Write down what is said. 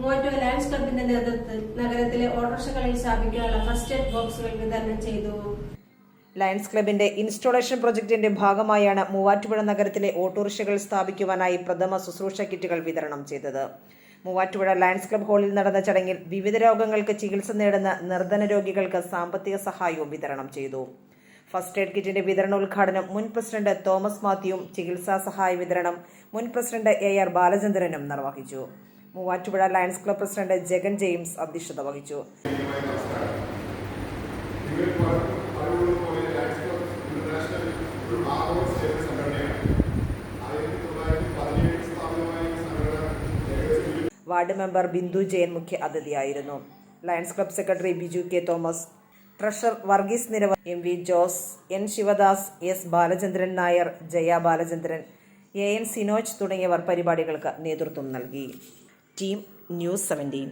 Muvattupuzha lions ക്ലബിന്റെ നേതൃത്വത്തിൽ നഗരത്തിലെ ഓട്ടോറിക്ഷകളിൽ സ്ഥാപിക്കാനുള്ള ഫസ്റ്റ് എയ്ഡ് ബോക്സുകൾ വിതരണം ചെയ്തു. ലയൻസ് ക്ലബിന്റെ ഇൻസ്റ്റോളേഷൻ പ്രൊജക്ടിന്റെ ഭാഗമായാണ് മൂവാറ്റുപുഴ നഗരത്തിലെ ഓട്ടോറിക്ഷകൾ സ്ഥാപിക്കുവാനായി പ്രഥമ ശുശ്രൂഷ കിറ്റുകൾ വിതരണം ചെയ്തത്. മൂവാറ്റുപുഴ ലയൻസ് ക്ലബ് ഹാളിൽ നടന്ന ചടങ്ങിൽ വിവിധ രോഗങ്ങൾക്ക് ചികിത്സ നേടുന്ന നിർധന രോഗികൾക്ക് സാമ്പത്തിക സഹായവും വിതരണം ചെയ്തു. ഫസ്റ്റ് എയ്ഡ് കിറ്റിന്റെ വിതരണ ഉദ്ഘാടനം മുൻ പ്രസിഡന്റ് തോമസ് മാത്യുവും ചികിത്സാ സഹായ വിതരണം മുൻ പ്രസിഡന്റ് എ ആർ ബാലചന്ദ്രനും നിർവഹിച്ചു. Muvattupuzha Lions Club president Jagan James അധ്യക്ഷത വഹിച്ചു. വാർഡ് മെമ്പർ ബിന്ദു ജയൻ മുഖ്യ അതിഥിയായിരുന്നു. Lions Club secretary Biju K Thomas treasurer Varghese നിരവ M V Jose N Sivadas S Balachandran Nair Jaya Balachandran A N Sinoj തുടങ്ങിയവർ പരിപാടികൾക്ക് നേതൃത്വം നൽകി. Team news seventeen.